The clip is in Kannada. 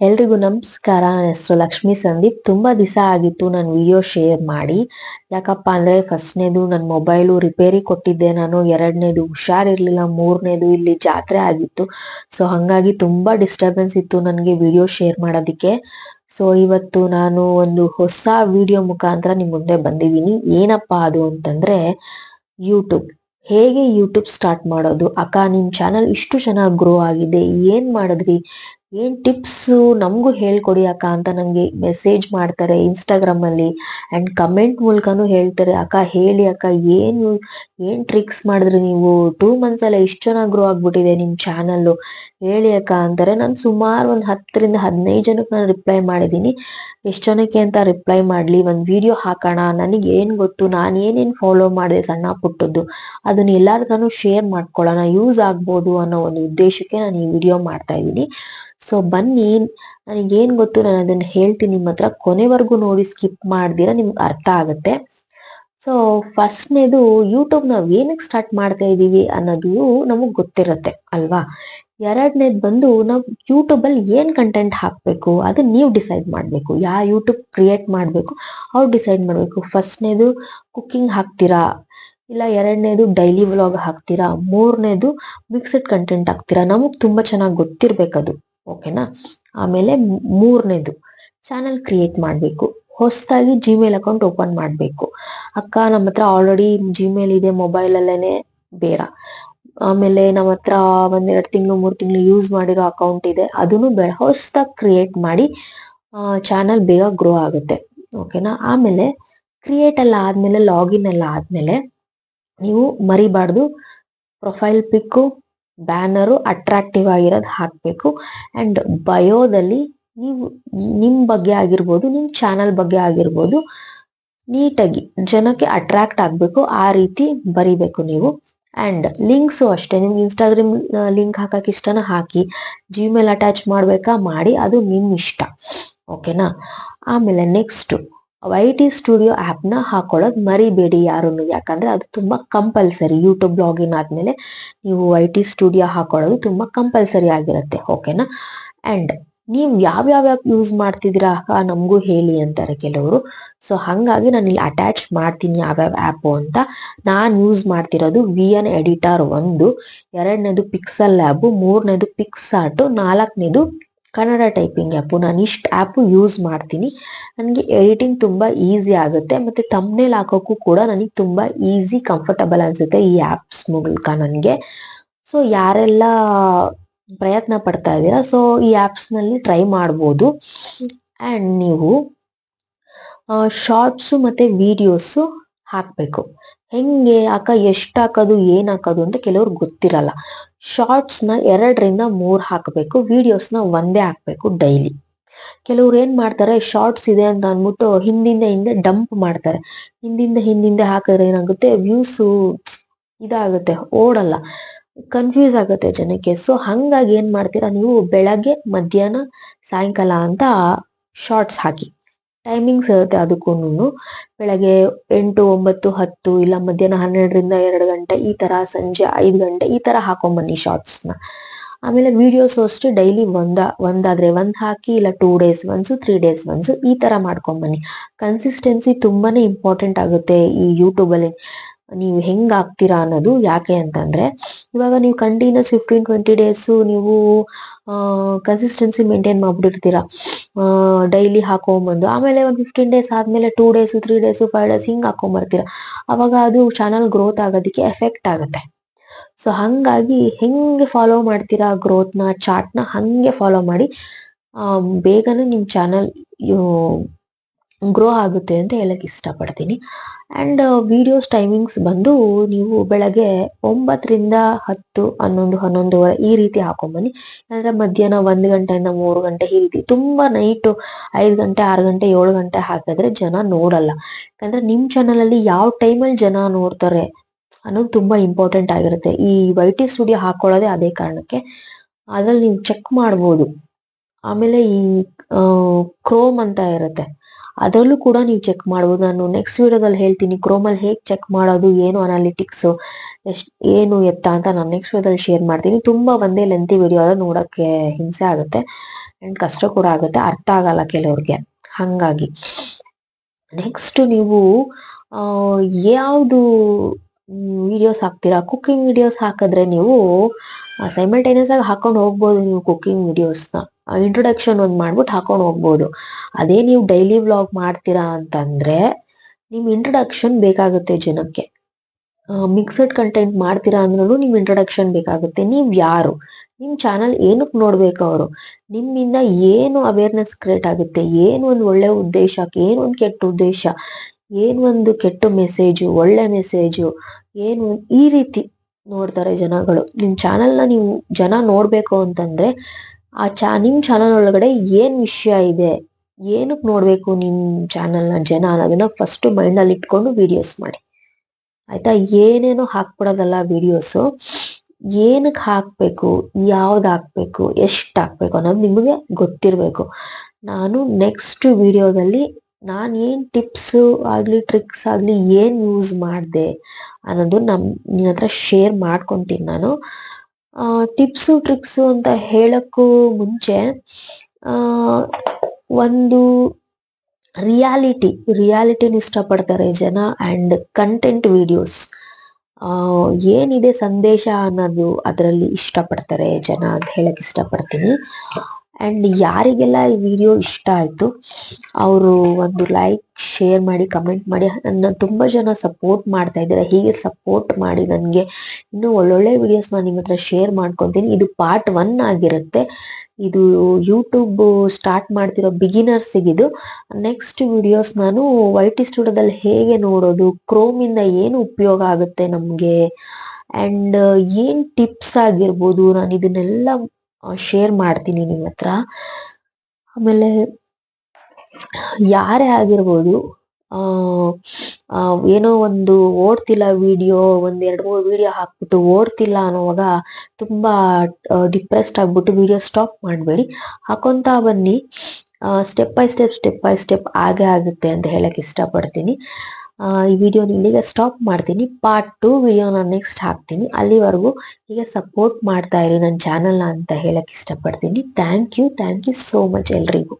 ಎಲ್ರಿಗೂ ನಮಸ್ಕಾರ. ನನ್ನ ಹೆಸರು ಲಕ್ಷ್ಮಿ ಸಂದೀಪ್. ತುಂಬಾ ದಿವಸ ಆಗಿತ್ತು ನಾನು ವಿಡಿಯೋ ಶೇರ್ ಮಾಡಿ. ಯಾಕಪ್ಪ ಅಂದ್ರೆ ಫಸ್ಟ್ನೇದು ನನ್ನ ಮೊಬೈಲು ರಿಪೇರಿ ಕೊಟ್ಟಿದ್ದೆ. ನಾನು ಎರಡನೇದು ಹುಷಾರಿರ್ಲಿಲ್ಲ ಮೂರನೇದು ಇಲ್ಲಿ ಜಾತ್ರೆ ಆಗಿತ್ತು. ಸೊ ಹಂಗಾಗಿ ತುಂಬಾ ಡಿಸ್ಟರ್ಬೆನ್ಸ್ ಇತ್ತು ನನಗೆ ವಿಡಿಯೋ ಶೇರ್ ಮಾಡೋದಕ್ಕೆ. ಸೊ ಇವತ್ತು ನಾನು ಒಂದು ಹೊಸ ವಿಡಿಯೋ ಮುಖಾಂತರ ನಿಮ್ ಮುಂದೆ ಬಂದಿದ್ದೀನಿ. ಏನಪ್ಪಾ ಅದು ಅಂತಂದ್ರೆ ಯೂಟ್ಯೂಬ್ ಹೇಗೆ ಯೂಟ್ಯೂಬ್ ಸ್ಟಾರ್ಟ್ ಮಾಡೋದು? ಅಕ್ಕ, ನಿಮ್ ಚಾನಲ್ ಇಷ್ಟು ಚೆನ್ನಾಗಿ ಗ್ರೋ ಆಗಿದೆ. ಏನ್ ಮಾಡಿದ್ರಿ? ಏನ್ ಟಿಪ್ಸ್ ನಮಗೂ ಹೇಳ್ಕೊಡಿ ಅಕ್ಕ ಅಂತ ನಂಗೆ ಮೆಸೇಜ್ ಮಾಡ್ತಾರೆ ಇನ್ಸ್ಟಾಗ್ರಾಮ್ ಅಲ್ಲಿ ಅಂಡ್ ಕಮೆಂಟ್ ಮೂಲಕನೂ ಹೇಳ್ತಾರೆ. ಅಕ್ಕ ಹೇಳಿ ಅಕ್ಕ ಏನು, ಏನ್ ಟ್ರಿಕ್ಸ್ ಮಾಡಿದ್ರಿ ನೀವು? ಟೂ ಮಂತ್ಸ್ ಎಲ್ಲ ಇಷ್ಟು ಚೆನ್ನಾಗಿ ಗ್ರೋ ಆಗ್ಬಿಟ್ಟಿದೆ ನಿಮ್ ಚಾನಲ್ ಹೇಳಿ ಅಕ್ಕ ಅಂತಾರೆ. ನಾನು ಸುಮಾರು ಒಂದ್ ಹತ್ತರಿಂದ ಹದಿನೈದು ಜನಕ್ಕೆ ನಾನು ರಿಪ್ಲೈ ಮಾಡಿದೀನಿ ಎಷ್ಟು ಜನಕ್ಕೆ ಅಂತ ರಿಪ್ಲೈ ಮಾಡ್ಲಿ. ಒಂದ್ ವಿಡಿಯೋ ಹಾಕೋಣ. ನನಗೆ ಏನ್ ಗೊತ್ತು? ನಾನು ಏನೇನ್ ಫಾಲೋ ಮಾಡಿದೆ ಸಣ್ಣ ಪುಟ್ಟದ್ದು? ಅದನ್ನ ಎಲ್ಲಾರ್ಗಾನು ಶೇರ್ ಮಾಡ್ಕೊಳ್ಳೋಣ. ಯೂಸ್ ಆಗ್ಬೋದು ಅನ್ನೋ ಒಂದು ಉದ್ದೇಶಕ್ಕೆ ನಾನು ಈ ವಿಡಿಯೋ ಮಾಡ್ತಾ ಇದ್ದೀನಿ. ಸೊ ಬನ್ನಿ, ನನಗೇನ್ ಗೊತ್ತು ನಾನು ಅದನ್ನ ಹೇಳ್ತೀನಿ ನಿಮ್ಮ ಹತ್ರ. ಕೊನೆವರೆಗೂ ನೋಡಿ ಸ್ಕಿಪ್ ಮಾಡ್ದಿರ, ನಿಮ್ಗೆ ಅರ್ಥ ಆಗುತ್ತೆ. ಸೊ ಫಸ್ಟ್ನೇದು ಯೂಟ್ಯೂಬ್ ನಾವ್ ಏನಕ್ಕೆ ಸ್ಟಾರ್ಟ್ ಮಾಡ್ತಾ ಇದೀವಿ ಅನ್ನೋದು ನಮಗ್ ಗೊತ್ತಿರತ್ತೆ, ಅಲ್ವಾ? ಎರಡನೇದ್ ಬಂದು ನಾವು ಯೂಟ್ಯೂಬ್ ಅಲ್ಲಿ ಏನ್ ಕಂಟೆಂಟ್ ಹಾಕ್ಬೇಕು ಅದನ್ನ ನೀವು ಡಿಸೈಡ್ ಮಾಡ್ಬೇಕು. ಯಾವ ಯೂಟ್ಯೂಬ್ ಕ್ರಿಯೇಟ್ ಮಾಡ್ಬೇಕು, ಅವ್ರು ಡಿಸೈಡ್ ಮಾಡ್ಬೇಕು. ಫಸ್ಟ್ನೇದು ಕುಕ್ಕಿಂಗ್ ಹಾಕ್ತೀರಾ, ಇಲ್ಲ ಎರಡನೇದು ಡೈಲಿ ವ್ಲಾಗ್ ಹಾಕ್ತೀರಾ, ಮೂರನೇದು ಮಿಕ್ಸ್ಡ್ ಕಂಟೆಂಟ್ ಹಾಕ್ತೀರಾ, ನಮಗ್ ತುಂಬಾ ಚೆನ್ನಾಗಿ ಗೊತ್ತಿರ್ಬೇಕದು. ಓಕೆನಾ? ಆಮೇಲೆ ಮೂರನೇದು ಚಾನಲ್ ಕ್ರಿಯೇಟ್ ಮಾಡಬೇಕು. ಹೊಸದಾಗಿ ಜಿಮೇಲ್ ಅಕೌಂಟ್ ಓಪನ್ ಮಾಡಬೇಕು. ಅಕ್ಕ ನಮ್ಮ ಹತ್ರ ಆಲ್ರೆಡಿ ಜಿಮೇಲ್ ಇದೆ ಮೊಬೈಲ್ ಅಲ್ಲೇನೆ ಬೇಡ. ಆಮೇಲೆ ನಮ್ಮ ಹತ್ರ ಒಂದೆರಡು ತಿಂಗಳು, ಮೂರು ತಿಂಗಳು ಯೂಸ್ ಮಾಡಿರೋ ಅಕೌಂಟ್ ಇದೆ. ಅದನ್ನು ಬೇಡ ಹೊಸದಾಗಿ ಕ್ರಿಯೇಟ್ ಮಾಡಿ ಚಾನಲ್ ಬೇಗ ಗ್ರೋ ಆಗುತ್ತೆ. ಓಕೆನಾ? ಆಮೇಲೆ ಕ್ರಿಯೇಟ್ ಎಲ್ಲ ಆದ್ಮೇಲೆ ಲಾಗಿನ್ ಎಲ್ಲ ಆದ್ಮೇಲೆ, ನೀವು ಮರಿಬಾರ್ದು. ಪ್ರೊಫೈಲ್ ಪಿಕ್ಕು ಬ್ಯಾನರು ಅಟ್ರಾಕ್ಟಿವ್ ಆಗಿರೋದು ಹಾಕಬೇಕು. ಆ್ಯಂಡ್ ಬಯೋದಲ್ಲಿ ನೀವು ನಿಮ್ಮ ಬಗ್ಗೆ ಆಗಿರ್ಬೋದು ನಿಮ್ಮ ಚಾನಲ್ ಬಗ್ಗೆ ಆಗಿರ್ಬೋದು, ನೀಟಾಗಿ ಜನಕ್ಕೆ ಅಟ್ರಾಕ್ಟ್ ಆಗಬೇಕು, ಆ ರೀತಿ ಬರಿಬೇಕು ನೀವು. ಆ್ಯಂಡ್ ಲಿಂಕ್ಸು ಅಷ್ಟೇ, ನಿಮ್ಗೆ ಇನ್ಸ್ಟಾಗ್ರಾಮ್ ಲಿಂಕ್ ಹಾಕಕ್ಕೆ ಇಷ್ಟನ ಹಾಕಿ ಜಿಮೇಲ್ ಅಟ್ಯಾಚ್ ಮಾಡಬೇಕಾ, ಮಾಡಿ, ಅದು ನಿಮ್ಮ ಇಷ್ಟ ಓಕೆನಾ ಆಮೇಲೆ ನೆಕ್ಸ್ಟ್ ವೈ ಟಿ ಸ್ಟುಡಿಯೋ ಆ್ಯಪ್ನ ಹಾಕೊಳ್ಳೋದ್ ಮರಿಬೇಡಿ ಯಾರನ್ನು ಯಾಕಂದ್ರೆ ಅದು ತುಂಬ ಕಂಪಲ್ಸರಿ ಯೂಟ್ಯೂಬ್ ಲಾಗಿನ್ ಆದ್ಮೇಲೆ ನೀವು ವೈ ಟಿ ಸ್ಟುಡಿಯೋ ಹಾಕೊಳ್ಳೋದು ತುಂಬ ಕಂಪಲ್ಸರಿ ಆಗಿರುತ್ತೆ. ಓಕೆನಾ ಅಂಡ್ ನೀವು ಯಾವ್ಯಾವ ಆ್ಯಪ್ ಯೂಸ್ ಮಾಡ್ತಿದ್ದೀರಾ? ನಮಗೂ ಹೇಳಿ ಅಂತಾರೆ ಕೆಲವರು. ಸೊ ಹಂಗಾಗಿ ನಾನು ಇಲ್ಲಿ ಅಟ್ಯಾಚ್ ಮಾಡ್ತೀನಿ ಯಾವ್ಯಾವ ಆ್ಯಪು ಅಂತ. ನಾನು ಯೂಸ್ ಮಾಡ್ತಿರೋದು ವಿ ಎನ್ ಎಡಿಟರ್ ಒಂದು. ಎರಡನೇದು ಪಿಕ್ಸಲ್ ಲ್ಯಾಬು ಮೂರನೇದು ಪಿಕ್ಸಾರ್ಟು ನಾಲ್ಕನೇದು ಕನ್ನಡ ಟೈಪಿಂಗ್ ಆ್ಯಪು ನಾನು ಇಷ್ಟು ಆ್ಯಪು ಯೂಸ್ ಮಾಡ್ತೀನಿ. ನನಗೆ ಎಡಿಟಿಂಗ್ ತುಂಬ ಈಸಿ ಆಗುತ್ತೆ. ಮತ್ತು ತಮ್ಮನೇಲಿ ಹಾಕೋಕ್ಕೂ ಕೂಡ ನನಗೆ ತುಂಬ ಈಸಿ ಕಂಫರ್ಟಬಲ್ ಅನಿಸುತ್ತೆ ಈ ಆ್ಯಪ್ಸ್ ಮೂಲಕ ನನಗೆ. ಸೊ ಯಾರೆಲ್ಲ ಪ್ರಯತ್ನ ಪಡ್ತಾ ಇದ್ದೀರಾ ಸೊ ಈ ಆ್ಯಪ್ಸ್ನಲ್ಲಿ ಟ್ರೈ ಮಾಡ್ಬೋದು. ಆ್ಯಂಡ್ ನೀವು ಶಾರ್ಟ್ಸು ಮತ್ತು ವಿಡಿಯೋಸು ಹಾಕಬೇಕು. ಹೆಂಗೆ ಅಕ್ಕ ಎಷ್ಟು ಹಾಕೋದು, ಏನು ಹಾಕೋದು ಅಂತ ಕೆಲವ್ರು ಗೊತ್ತಿರಲ್ಲ. ಶಾರ್ಟ್ಸ್ನ ಎರಡರಿಂದ ಮೂರು ಹಾಕಬೇಕು ವಿಡಿಯೋಸ್ನ ಒಂದೇ ಹಾಕಬೇಕು ಡೈಲಿ ಕೆಲವ್ರು ಏನು ಮಾಡ್ತಾರೆ ಶಾರ್ಟ್ಸ್ ಇದೆ ಅಂತ ಅಂದ್ಬಿಟ್ಟು ಹಿಂದಿಂದ ಹಿಂದೆ ಡಂಪ್ ಮಾಡ್ತಾರೆ. ಹಿಂದಿಂದ ಹಿಂದಿಂದ ಹಾಕಿದ್ರೆ ಏನಾಗುತ್ತೆ ವ್ಯೂಸು ಇದಾಗುತ್ತೆ, ಓಡಲ್ಲ ಕನ್ಫ್ಯೂಸ್ ಆಗುತ್ತೆ ಜನಕ್ಕೆ. ಸೊ ಹಂಗಾಗಿ ಏನು ಮಾಡ್ತೀರಾ ನೀವು, ಬೆಳಗ್ಗೆ, ಮಧ್ಯಾಹ್ನ, ಸಾಯಂಕಾಲ ಅಂತ ಶಾರ್ಟ್ಸ್ ಹಾಕಿ. ಟೈಮಿಂಗ್ಸ್ ಇರುತ್ತೆ ಅದಕ್ಕೂನು ಬೆಳಗ್ಗೆ ಎಂಟು, ಒಂಬತ್ತು, ಹತ್ತು, ಇಲ್ಲ ಮಧ್ಯಾಹ್ನ ಹನ್ನೆರಡರಿಂದ ಎರಡು ಗಂಟೆ, ಈ ತರ ಸಂಜೆ ಐದು ಗಂಟೆ, ಈ ತರ ಹಾಕೊಂಬನ್ನಿ ಶಾರ್ಟ್ಸ್ನ. ಆಮೇಲೆ ವಿಡಿಯೋಸ್ ಅಷ್ಟೇ ಡೈಲಿ ಒಂದ, ಒಂದಾದ್ರೆ ಒಂದ್ ಹಾಕಿ, ಇಲ್ಲ two days once three days once ಈ ತರ ಮಾಡ್ಕೊಂಬನ್ನಿ ಕನ್ಸಿಸ್ಟೆನ್ಸಿ ತುಂಬಾನೇ ಇಂಪಾರ್ಟೆಂಟ್ ಆಗುತ್ತೆ ಈ ಯೂಟ್ಯೂಬಲ್ಲಿ ನೀವು ಹೆಂಗ್ ಆಗ್ತೀರಾ ಅನ್ನೋದು ಯಾಕೆ ಅಂತಂದ್ರೆ, ಇವಾಗ ನೀವು ಕಂಟಿನ್ಯೂಸ್ ಫಿಫ್ಟೀನ್ ಟ್ವೆಂಟಿ ಡೇಸ್ ನೀವು ಕನ್ಸಿಸ್ಟೆನ್ಸಿ ಮೇಂಟೈನ್ ಮಾಡ್ಬಿಟ್ಟಿರ್ತೀರಾ. ಡೈಲಿ ಹಾಕೊಂಬಂದು ಆಮೇಲೆ ಒಂದು ಫಿಫ್ಟೀನ್ ಡೇಸ್ ಆದ್ಮೇಲೆ two days three days five days ಹಿಂಗ್ ಹಾಕೊಂಡ್ಬರ್ತೀರ ಅವಾಗ ಅದು ಚಾನಲ್ ಗ್ರೋತ್ ಆಗೋದಕ್ಕೆ ಎಫೆಕ್ಟ್ ಆಗುತ್ತೆ. ಸೊ ಹಂಗಾಗಿ ಹೆಂಗೆ ಫಾಲೋ ಮಾಡ್ತೀರಾ ಗ್ರೋತ್ನ ಚಾರ್ಟ್ನ ಹಂಗೆ ಫಾಲೋ ಮಾಡಿ ಬೇಗನೆ ನಿಮ್ಮ ಚಾನಲ್ ಗ್ರೋ ಆಗುತ್ತೆ ಅಂತ ಹೇಳಕ್ ಇಷ್ಟಪಡ್ತೀನಿ. ಅಂಡ್ ವಿಡಿಯೋಸ್ ಟೈಮಿಂಗ್ಸ್ ಬಂದು ನೀವು ಬೆಳಗ್ಗೆ ಒಂಬತ್ತರಿಂದ ಹತ್ತು, ಹನ್ನೊಂದು, ಹನ್ನೊಂದುವರೆ ಈ ರೀತಿ ಹಾಕೊಂಬನ್ನಿ. ಅಂದ್ರೆ ಮಧ್ಯಾಹ್ನ ಒಂದು ಗಂಟೆಯಿಂದ ಮೂರು ಗಂಟೆ ಈ ರೀತಿ ತುಂಬಾ ನೈಟು ಐದು ಗಂಟೆ, ಆರು ಗಂಟೆ, ಏಳು ಗಂಟೆ ಹಾಕಿದ್ರೆ ಜನ ನೋಡಲ್ಲ. ಯಾಕಂದ್ರೆ ನಿಮ್ ಚಾನಲ್ ಅಲ್ಲಿ ಯಾವ ಟೈಮಲ್ಲಿ ಜನ ನೋಡ್ತಾರೆ ಅನ್ನೋದು ತುಂಬಾ ಇಂಪಾರ್ಟೆಂಟ್ ಆಗಿರುತ್ತೆ. ಈ ವೈ ಟಿ ಸ್ಟುಡಿಯೋ ಹಾಕೊಳ್ಳೋದೇ ಅದೇ ಕಾರಣಕ್ಕೆ ಅದ್ರಲ್ಲಿ ನೀವು ಚೆಕ್ ಮಾಡ್ಬೋದು. ಆಮೇಲೆ ಈ ಕ್ರೋಮ್ ಅಂತ ಇರುತ್ತೆ. ಅದರಲ್ಲೂ ಕೂಡ ನೀವು ಚೆಕ್ ಮಾಡ್ಬೋದು. ನಾನು ನೆಕ್ಸ್ಟ್ ವಿಡಿಯೋದಲ್ಲಿ ಹೇಳ್ತೀನಿ ಕ್ರೋಮಲ್ಲಿ ಹೇಗೆ ಚೆಕ್ ಮಾಡೋದು, ಏನು ಅನಾಲಿಟಿಕ್ಸು ಎಷ್ಟು, ಏನು ಎತ್ತ ಅಂತ ನಾನು ನೆಕ್ಸ್ಟ್ ವಿಡಿಯೋದಲ್ಲಿ ಶೇರ್ ಮಾಡ್ತೀನಿ. ತುಂಬ ಒಂದೇ ಲೆಂತಿ ವಿಡಿಯೋ ಆದ್ರೆ ನೋಡೋಕ್ಕೆ ಹಿಂಸೆ ಆಗುತ್ತೆ ಆ್ಯಂಡ್ ಕಷ್ಟ ಕೂಡ ಆಗುತ್ತೆ. ಅರ್ಥ ಆಗಲ್ಲ ಕೆಲವ್ರಿಗೆ. ಹಾಗಾಗಿ ನೆಕ್ಸ್ಟ್ ನೀವು ಯಾವುದು ವಿಡಿಯೋಸ್ ಹಾಕ್ತೀರಾ ಕುಕ್ಕಿಂಗ್ ವಿಡಿಯೋಸ್ ಹಾಕಿದ್ರೆ ನೀವು ಸೈಮಲ್ಟೇನಿಯಸ್ ಆಗಿ ಹಾಕೊಂಡು ಹೋಗ್ಬೋದು ನೀವು ಕುಕ್ಕಿಂಗ್ ವಿಡಿಯೋಸ್ನ ಇಂಟ್ರೊಡಕ್ಷನ್ ಒಂದು ಮಾಡ್ಬಿಟ್ಟು ಹಾಕೊಂಡು ಹೋಗ್ಬೋದು. ಅದೇ ನೀವು ಡೈಲಿ ವ್ಲಾಗ್ ಮಾಡ್ತೀರಾ ಅಂತಂದ್ರೆ ನಿಮ್ಮ ಇಂಟ್ರೊಡಕ್ಷನ್ ಬೇಕಾಗುತ್ತೆ ಜನಕ್ಕೆ. ಮಿಕ್ಸಡ್ ಕಂಟೆಂಟ್ ಮಾಡ್ತೀರಾ ಅಂದ್ರೂ ನಿಮ್ಮ ಇಂಟ್ರೊಡಕ್ಷನ್ ಬೇಕಾಗುತ್ತೆ. ನೀವು ಯಾರು? ನಿಮ್ಮ ಚಾನಲ್ ಏನಕ್ಕೆ ನೋಡಬೇಕು ಅವರು? ನಿಮ್ಮಿಂದ ಏನು ಅವೇರ್ನೆಸ್ ಕ್ರಿಯೇಟ್ ಆಗುತ್ತೆ? ಏನು ಒಂದು ಒಳ್ಳೆ ಉದ್ದೇಶ ಏನು ಒಂದು ಕೆಟ್ಟ ಉದ್ದೇಶ? ಏನು ಒಂದು ಕೆಟ್ಟ ಮೆಸೇಜು ಒಳ್ಳೆ ಮೆಸೇಜು ಏನು ಈ ರೀತಿ ನೋಡ್ತಾರೆ ಜನಗಳು. ನಿಮ್ಮ ಚಾನಲ್ನ ನೀವು ಜನ ನೋಡಬೇಕು ಅಂತಂದ್ರೆ, ಆ ಚಾ ನಿಮ್ಮ ಚಾನಲ್ ಒಳಗಡೆ ಏನು ವಿಷಯ ಇದೆ ಏನಕ್ಕೆ ನೋಡಬೇಕು ನಿಮ್ಮ ಚಾನಲ್ನ ಜನ ಅನ್ನೋದನ್ನ ಫಸ್ಟ್ ಮೈಂಡ್ ಅಲ್ಲಿ ಇಟ್ಕೊಂಡು ವಿಡಿಯೋಸ್ ಮಾಡಿ. ಆಯಿತಾ? ಏನೇನೋ ಹಾಕ್ಬಿಡೋದಲ್ಲ ವಿಡಿಯೋಸು ಏನಕ್ಕೆ ಹಾಕ್ಬೇಕು, ಯಾವ್ದು ಹಾಕ್ಬೇಕು, ಎಷ್ಟು ಹಾಕ್ಬೇಕು ಅನ್ನೋದು ನಿಮಗೆ ಗೊತ್ತಿರಬೇಕು. ನಾನು ನೆಕ್ಸ್ಟ್ ವಿಡಿಯೋದಲ್ಲಿ ನಾನು ಏನು ಟಿಪ್ಸು ಆಗಲಿ ಟ್ರಿಕ್ಸ್ ಆಗಲಿ ಏನು ಯೂಸ್ ಮಾಡಿದೆ ಅನ್ನೋದು ನಮ್ಮ ನಿನ್ನ ಹತ್ರ ಶೇರ್ ಮಾಡ್ಕೊತೀನಿ ನಾನು. ಟಿಪ್ಸು ಟ್ರಿಕ್ಸು ಅಂತ ಹೇಳೋಕ್ಕೂ ಮುಂಚೆ ಒಂದು ರಿಯಾಲಿಟಿ ರಿಯಾಲಿಟಿನ ಇಷ್ಟಪಡ್ತಾರೆ ಜನ ಆ್ಯಂಡ್ ಕಂಟೆಂಟ್ ವಿಡಿಯೋಸ್ ಏನಿದೆ ಸಂದೇಶ ಅನ್ನೋದು ಅದರಲ್ಲಿ ಇಷ್ಟಪಡ್ತಾರೆ ಜನ ಅಂತ ಹೇಳಕ್ಕೆ ಇಷ್ಟಪಡ್ತೀನಿ. ಅಂಡ್ ಯಾರಿಗೆಲ್ಲ ಈ ವಿಡಿಯೋ ಇಷ್ಟ ಆಯ್ತು, ಅವರು ಒಂದು ಲೈಕ್ ಶೇರ್ ಮಾಡಿ ಕಮೆಂಟ್ ಮಾಡಿ, ನನ್ನ ತುಂಬಾ ಜನ ಸಪೋರ್ಟ್ ಮಾಡ್ತಾ ಇದ್ದಾರೆ. ಹೀಗೆ ಸಪೋರ್ಟ್ ಮಾಡಿ ನನಗೆ ಇನ್ನೂ ಒಳ್ಳೊಳ್ಳೆ ವಿಡಿಯೋಸ್ ನಾನು ನಿಮ್ಮ ಹತ್ರ ಶೇರ್ ಮಾಡ್ಕೊತೀನಿ. ಇದು ಪಾರ್ಟ್ ಒನ್ ಆಗಿರುತ್ತೆ. ಇದು ಯೂಟ್ಯೂಬ್ ಸ್ಟಾರ್ಟ್ ಮಾಡ್ತಿರೋ ಬಿಗಿನರ್ಸಿಗಿದು ನೆಕ್ಸ್ಟ್ ವಿಡಿಯೋಸ್ ನಾನು ವೈ ಟಿ ಸ್ಟುಡಿಯೋದಲ್ಲಿ ಹೇಗೆ ನೋಡೋದು ಕ್ರೋಮಿಂದ ಏನು ಉಪಯೋಗ ಆಗುತ್ತೆ ನಮಗೆ ಅಂಡ್ ಏನ್ ಟಿಪ್ಸ್ ಆಗಿರ್ಬೋದು, ನಾನು ಇದನ್ನೆಲ್ಲ ಶೇರ್ ಮಾಡ್ತೀನಿ ನಿಮ್ಮ ಹತ್ರ. ಆಮೇಲೆ, ಯಾರೇ ಆಗಿರ್ಬೋದು ಏನೋ ಒಂದು ಓಡ್ತಿಲ್ಲ ವಿಡಿಯೋ ಒಂದ್ ಎರಡು ಮೂರು ವಿಡಿಯೋ ಹಾಕ್ಬಿಟ್ಟು ಓಡ್ತಿಲ್ಲ ಅನ್ನೋವಾಗ ತುಂಬಾ ಡಿಪ್ರೆಸ್ಡ್ ಆಗ್ಬಿಟ್ಟು ವಿಡಿಯೋ ಸ್ಟಾಪ್ ಮಾಡಬೇಡಿ. ಹಾಕೊಂತ ಬನ್ನಿ. Step by step step by step ಆಗೇ ಆಗುತ್ತೆ ಅಂತ ಹೇಳಕ್ ಇಷ್ಟಪಡ್ತೀನಿ. ಈ ವಿಡಿಯೋ ಇಲ್ಲಿಗೆ ಸ್ಟಾಪ್ ಮಾಡ್ತೀನಿ. ಪಾರ್ಟ್ ಟು ವಿಡಿಯೋ ನಾನು ನೆಕ್ಸ್ಟ್ ಹಾಕ್ತೀನಿ. ಅಲ್ಲಿವರೆಗೂ ಈಗ ಸಪೋರ್ಟ್ ಮಾಡ್ತಾ ಇರಿ ನನ್ನ ಚಾನಲ್ನ ಅಂತ ಹೇಳಕ್ ಇಷ್ಟಪಡ್ತೀನಿ. Thank you thank you so much ಎಲ್ರಿಗೂ.